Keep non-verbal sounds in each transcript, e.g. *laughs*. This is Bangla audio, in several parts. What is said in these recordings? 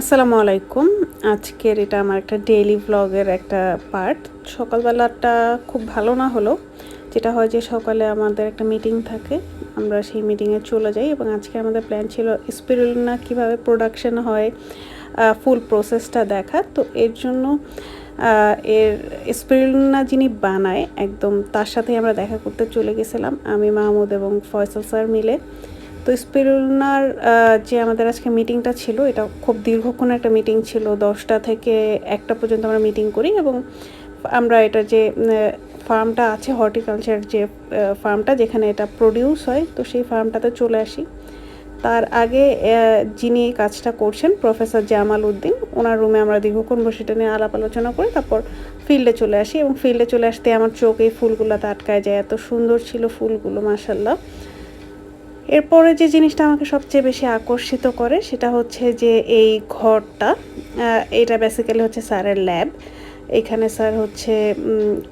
আসসালামু আলাইকুম। আজকের এটা আমার একটা ডেইলি ব্লগের একটা পার্ট সকালবেলাটা খুব ভালো না হলো যেটা হয় যে সকালে আমাদের একটা মিটিং থাকে, আমরা সেই মিটিংয়ে চলে যাই এবং আজকে আমাদের প্ল্যান ছিল স্পিরুলিনা কীভাবে প্রোডাকশন হয় ফুল প্রসেসটা দেখা। তো এর জন্য এর স্পিরুলিনা যিনি বানায়, একদম তার সাথেই আমরা দেখা করতে চলে গেছিলাম। আমি, মাহমুদ এবং ফয়সাল স্যার মিলে। তো স্পিরুলনার যে আমাদের আজকে মিটিংটা ছিল, এটা খুব দীর্ঘক্ষণ একটা মিটিং ছিল, দশটা থেকে একটা পর্যন্ত আমরা মিটিং করি এবং আমরা এটা যে ফার্মটা আছে, হর্টিকালচার যে ফার্মটা যেখানে এটা প্রডিউস হয়, তো সেই ফার্মটাতে চলে আসি। তার আগে যিনি এই কাজটা করছেন, প্রফেসর জামাল উদ্দিন, ওনার রুমে আমরা দীর্ঘক্ষণ বসে এটা নিয়ে আলাপ আলোচনা করি তারপর ফিল্ডে চলে আসি এবং ফিল্ডে চলে আসতে আমার চোখ এই ফুলগুলোতে আটকায় যায়, এত সুন্দর ছিল ফুলগুলো মাসাল্লাহ এরপরে যে জিনিসটা আমাকে সবচেয়ে বেশি আকর্ষিত করে সেটা হচ্ছে যে এই ঘরটা এটা বেসিক্যালি হচ্ছে স্যারের ল্যাব এখানে স্যার হচ্ছে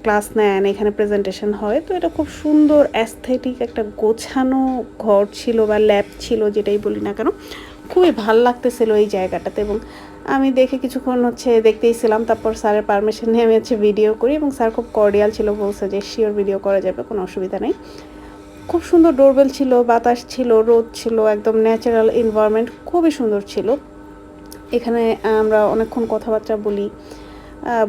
ক্লাস নেন এখানে প্রেজেন্টেশন হয়। তো এটা খুব সুন্দর অ্যাস্থেটিক একটা গোছানো ঘর ছিল বা ল্যাব ছিল যেটাই বলি না কেন, খুবই ভালো লাগতেছিল এই জায়গাটাতে এবং আমি দেখে কিছুক্ষণ হচ্ছে দেখতেই ছিলাম, তারপর স্যারের পারমিশন নিয়ে আমি হচ্ছে ভিডিও করি এবং স্যার খুব কর্ডিয়াল ছিল বলছে যে শিওর ভিডিও করা যাবে, কোনো অসুবিধা নেই। খুব সুন্দর ডোরবেল ছিল, বাতাস ছিল, রোদ ছিল, একদম ন্যাচারাল এনভায়রনমেন্ট খুবই সুন্দর ছিল। এখানে আমরা অনেকক্ষণ কথাবার্তা বলি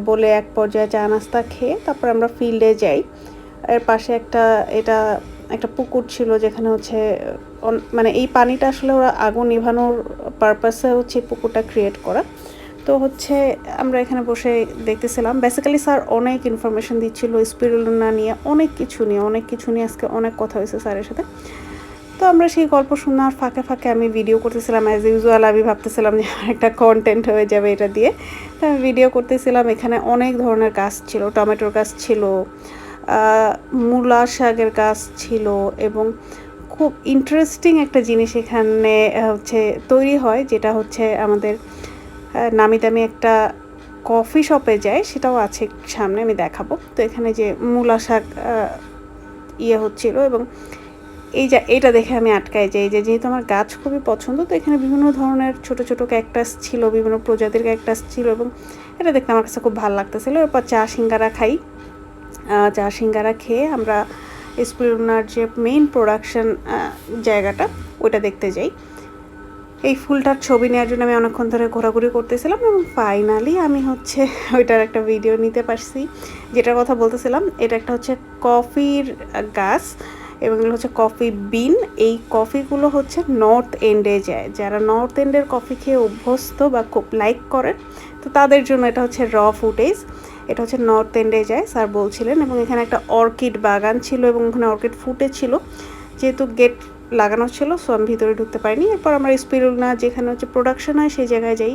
বলে এক পর্যায়ে চা নাস্তা খেয়ে তারপর আমরা ফিল্ডে যাই। এর পাশে একটা, এটা একটা পুকুর ছিল যেখানে হচ্ছে মানে এই পানিটা আসলে ওরা আগুন নিভানোর পারপাসে হচ্ছে পুকুরটা ক্রিয়েট করা। তো হচ্ছে আমরা এখানে বসে দেখতেছিলাম। বেসিক্যালি স্যার অনেক ইনফরমেশন দিচ্ছিল স্পিরুলিনা নিয়ে অনেক কিছু নিয়ে, অনেক কিছু নিয়ে আজকে অনেক কথা হয়েছে স্যারের সাথে। তো আমরা সেই গল্প শোনার ফাঁকে ফাঁকে আমি ভিডিও করতেছিলাম অ্যাজ ইউজুয়াল আমি ভাবতেছিলাম যে একটা কন্টেন্ট হয়ে যাবে এটা দিয়ে। তো আমি ভিডিও করতেছিলাম, এখানে অনেক ধরনের গাছ ছিল, টমেটোর গাছ ছিল মূলা শাকের গাছ ছিল এবং খুব ইন্টারেস্টিং একটা জিনিস এখানে হচ্ছে তৈরি হয়, যেটা হচ্ছে আমাদের নামি দামি একটা কফি শপে যায় সেটাও আছে সামনে, আমি দেখাবো। তো এখানে যে মূলা শাক ইয়ে হচ্ছিল এবং এই যে এটা দেখে আমি আটকাই যাই যে, যেহেতু আমার গাছ খুবই পছন্দ, তো এখানে বিভিন্ন ধরনের ছোট ছোট ক্যাকটাস ছিল, বিভিন্ন প্রজাতির ক্যাকটাস ছিল এবং এটা দেখতে আমার কাছে খুব ভালো লাগতেছিল। এরপর চা সিঙ্গারা খাই। চা সিঙ্গারা খেয়ে আমরা স্পিরুনার যে মেইন প্রোডাকশন জায়গাটা, ওইটা দেখতে যাই। এই ফুলটার ছবি নেওয়ার জন্য আমি অনেকক্ষণ ধরে ঘোরাঘুরি করতেছিলাম এবং ফাইনালি আমি হচ্ছে *laughs* ওইটার একটা ভিডিও নিতে পারছি। যেটার কথা বলতেছিলাম, এটা একটা হচ্ছে কফির গাছ এবং এগুলো হচ্ছে কফি বিন এই কফিগুলো হচ্ছে নর্থ এন্ডে যায়। যারা নর্থ এন্ডের কফি খেয়ে অভ্যস্ত বা খুব লাইক করেন, তো তাদের জন্য এটা হচ্ছে র ফুটেজ এটা হচ্ছে নর্থ এন্ডে যায়, স্যার বলছিলেন। এবং এখানে একটা অর্কিড বাগান ছিল এবং ওখানে অর্কিড ফুটে ছিল যেহেতু গেট লাগানো ছিল সো আমি ভিতরে ঢুকতে পারিনি। এরপর আমরা স্পিরুলনা, যেখানে হচ্ছে প্রোডাকশন হয়, সেই জায়গায় যাই।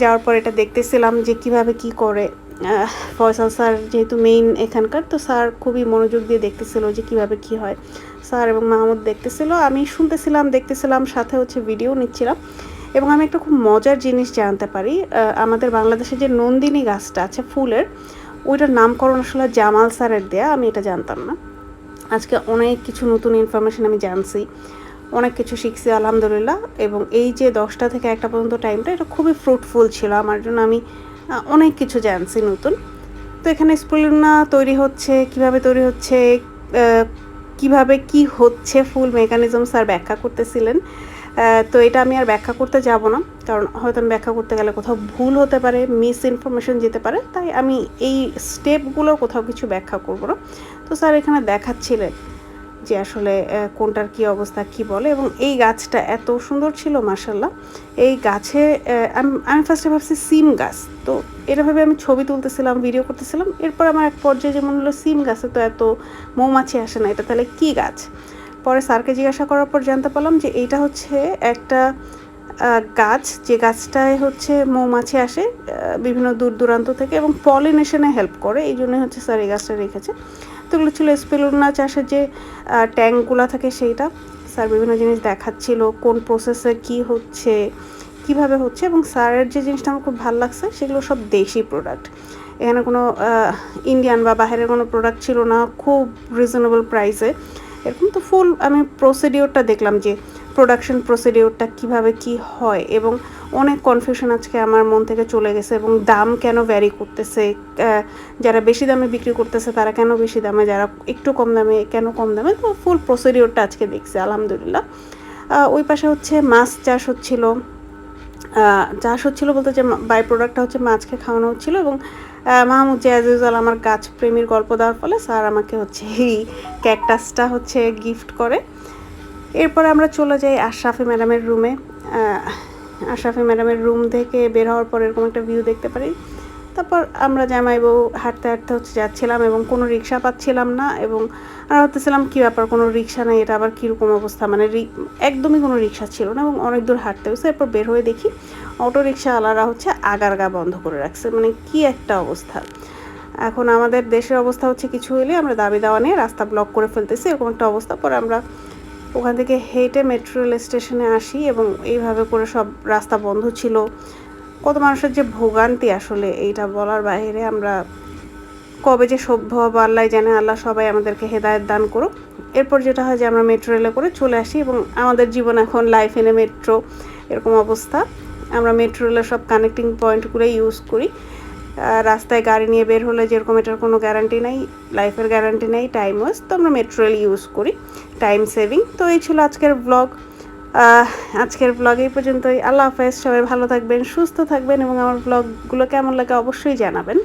যাওয়ার পর এটা দেখতেছিলাম যে কীভাবে কি করে। ফয়সাল স্যার যেহেতু মেইন এখানকার, তো স্যার খুবই মনোযোগ দিয়ে দেখতেছিল যে কীভাবে কি হয়। স্যার এবং মাহমুদ দেখতেছিল, আমি শুনতেছিলাম, দেখতেছিলাম, সাথে হচ্ছে ভিডিও নিচ্ছিলাম। এবং আমি একটা খুব মজার জিনিস জানতে পারি আমাদের বাংলাদেশে যে নন্দিনী গাছটা আছে ফুলের, ওইটার নামকরণ আসলে জামাল স্যারের দেয়া, আমি এটা জানতাম না। আজকে অনেক কিছু নতুন ইনফরমেশান আমি জানছি, অনেক কিছু শিখছি, আলহামদুলিল্লাহ। এবং এই যে দশটা থেকে একটা পর্যন্ত টাইমটা এটা খুবই ফ্রুটফুল ছিল আমার জন্য। আমি অনেক কিছু জানছি নতুন। তো এখানে স্পুলিনা তৈরি হচ্ছে, কীভাবে তৈরি হচ্ছে কীভাবে কি হচ্ছে ফুল মেকানিজম স্যার ব্যাখ্যা করতেছিলেন। তো এটা আমি আর ব্যাখ্যা করতে যাব না, কারণ হয়তো আমি ব্যাখ্যা করতে গেলে কোথাও ভুল হতে পারে মিস ইনফরমেশন যেতে পারে, তাই আমি এই স্টেপগুলো কোথাও কিছু ব্যাখ্যা করব না। তো স্যার এখানে দেখাচ্ছিলেন যে আসলে কোনটার কি অবস্থা, কি বলে, এবং এই গাছটা এত সুন্দর ছিল মার্শাল্লাহ এই গাছে আমি ফার্স্টে ভাবছি সিম গাছ, তো এরভাবে আমি ছবি তুলতেছিলাম ভিডিও করতেছিলাম, এরপর আমার এক পর্যায়ে যেমন হলো, সিম গাছে তো এত মৌমাছি আসে না, এটা তাহলে কি গাছ? পরে স্যারকে জিজ্ঞাসা করার পর জানতে পারলাম যে এইটা হচ্ছে একটা গাছ, যে গাছটায় হচ্ছে মৌমাছি আসে বিভিন্ন দূর দূরান্ত থেকে এবং পলিনেশনে হেল্প করে, এই জন্যই হচ্ছে স্যার এই গাছটা রেখেছে। তো এগুলো ছিল স্পেলুনা চাষের যে ট্যাঙ্কগুলো থাকে সেইটা। স্যার বিভিন্ন জিনিস দেখাচ্ছিল, কোন প্রসেসে কি হচ্ছে, কীভাবে হচ্ছে এবং স্যারের যে জিনিসটা আমার খুব ভালো লাগছে সেগুলো সব দেশি প্রোডাক্ট এখানে কোনো ইন্ডিয়ান বা বাইরের কোনো প্রোডাক্ট ছিল না, খুব রিজনেবল প্রাইসে এরকম তো ফুল আমি প্রসিডিওরটা দেখলাম যে প্রোডাকশন প্রসিডিওরটা কীভাবে কি হয় এবং অনেক কনফিউশন আজকে আমার মন থেকে চলে গেছে এবং দাম কেন ভ্যারি করতেছে যারা বেশি দামে বিক্রি করতেছে তারা কেন বেশি দামে, যারা একটু কম দামে কেন কম দামে, তো ফুল প্রসিডিওরটা আজকে দেখছি, আলহামদুলিল্লাহ। ওই পাশে হচ্ছে মাছ চাষ হচ্ছিল। চাষ হচ্ছিল বলতে যে বাই প্রোডাক্টটা হচ্ছে মাছকে খাওয়ানো হচ্ছিল এবং মাহমুদ ইউজুয়াল আমার গাছ প্রেমীর গল্প দেওয়ার ফলে স্যার আমাকে হচ্ছে এই ক্যাকটাসটা হচ্ছে গিফট করে। এরপর আমরা চলে যাই আশরাফি ম্যাডামের রুমে আশরাফি ম্যাডামের রুম থেকে বের হওয়ার পর এরকম একটা ভিউ দেখতে পারি। তারপর আমরা জামাই বউ হাঁটতে হাঁটতে হচ্ছে যাচ্ছিলাম এবং কোনো রিক্সা পাচ্ছিলাম না এবং আমরা ভাবতেছিলাম, কী ব্যাপার, কোনো রিক্সা নেই, এটা আবার কীরকম অবস্থা? মানে একদমই কোনো রিক্সা ছিল না এবং অনেক দূর হাঁটতে হয়েছে। এরপর বের হয়ে দেখি অটো রিক্সাওয়ালারা হচ্ছে আগারগা বন্ধ করে রাখছে। মানে কি একটা অবস্থা। এখন আমাদের দেশের অবস্থা হচ্ছে কিছু হইলে আমরা দাবি দাওয়া নিয়ে রাস্তা ব্লক করে ফেলতেছি, এরকম একটা অবস্থা। পরে আমরা ওখান থেকে হেঁটে মেট্রো রেল স্টেশনে আসি এবং এইভাবে করে সব রাস্তা বন্ধ ছিল। কত মানুষের যে ভোগান্তি আসলে এইটা বলার বাইরে আমরা কবে যে সভ্য হব, আল্লাহ জানে, আল্লাহ সবাই আমাদেরকে হেদায়ত দান করুক। এরপর যেটা হয় যে আমরা মেট্রো রেলে করে চলে আসি এবং আমাদের জীবন এখন লাইফ এনে মেট্রো এরকম অবস্থা। আমরা মেট্রো রেলের সব কানেক্টিং পয়েন্টগুলো ইউজ করি। রাস্তায় গাড়ি নিয়ে বের হলে যেরকম এটার কোনো গ্যারান্টি নেই লাইফের গ্যারান্টি নেই টাইম ওয়েস্ট তো আমরা মেট্রো রেল ইউজ করি। টাইম সেভিং তো এই ছিল আজকের ব্লগ আজকের ব্লগ এই পর্যন্তই। আল্লাহ হাফেজ, সবাই ভালো থাকবেন, সুস্থ থাকবেন এবং আমার ব্লগগুলো কেমন লাগে অবশ্যই জানাবেন।